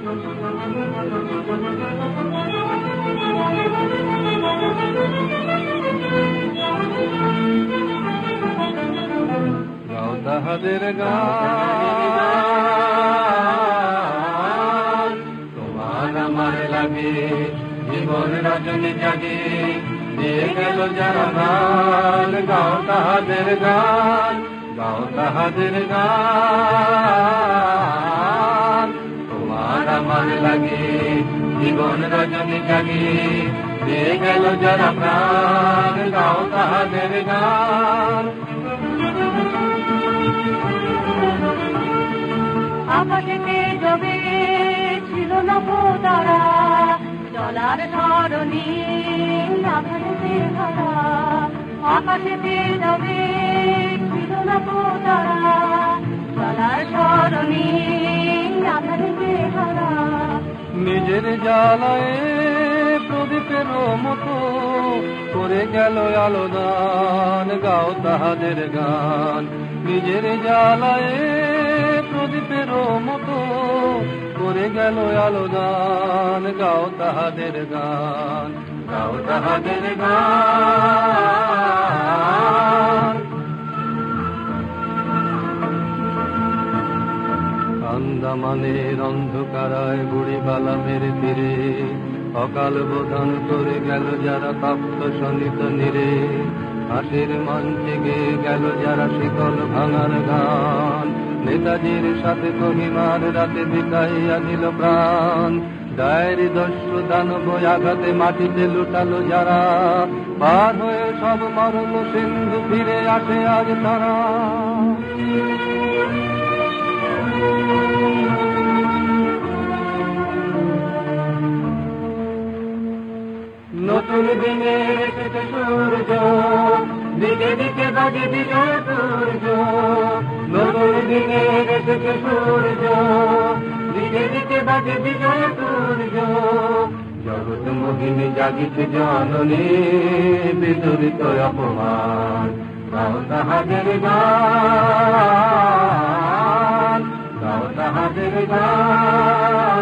গাও তাহাদের গান তোমার আমার লাগে, জীবন রজনী জাগে, দিয়ে গেল যারা গান। গাও তাহাদের গান, গাও তাহাদের গান। লাগে, জীবন রজনী জাগে। দিয়ে গেল যারা প্রাণ গাও তাহাদের গান। আকাশেতে জবে ছিল না তারা চলার ধরণী আকাশেতে ধরা ছিল তারা চলার ধরণী জ্বালায় প্রদীপের মতো করে গেল আলোদান, গাও তাহাদের গান। নিজের জ্বালায় প্রদীপের মতো করে গেল আলোদান, গাও তাহাদের গান। গাও তাহাদের গান। আন্দামানের অন্ধকারায় বুড়ি বালামের তীরে। অকাল বোধন করে গেল যারা তপ্ত সনিত নিরে। হাসির মঞ্চে গিয়ে গেল যারা শিকল ভাঙার গান নেতাজির সাথে কহিমার রাতে বিকাইয়া দিল প্রাণ। ডায়েরি দস্যু দানব আঘাতে মাটিতে লুটালো যারা। পার হয়ে সব মরণ সিন্ধু ফিরে আসে আজ তারা। নতুন দিনে এসেছে সূর্য, দিকে দিকে বাজে বিজয় সূর্য। নতুন দিনে এসেছে সূর্য, দিকে দিকে বাজে বিজয় সূর্য। জগৎ মোহিনী জাগিছে জননী, বিদরিত অপমান গাও তাহাদের গান গাও তাহাদের গান।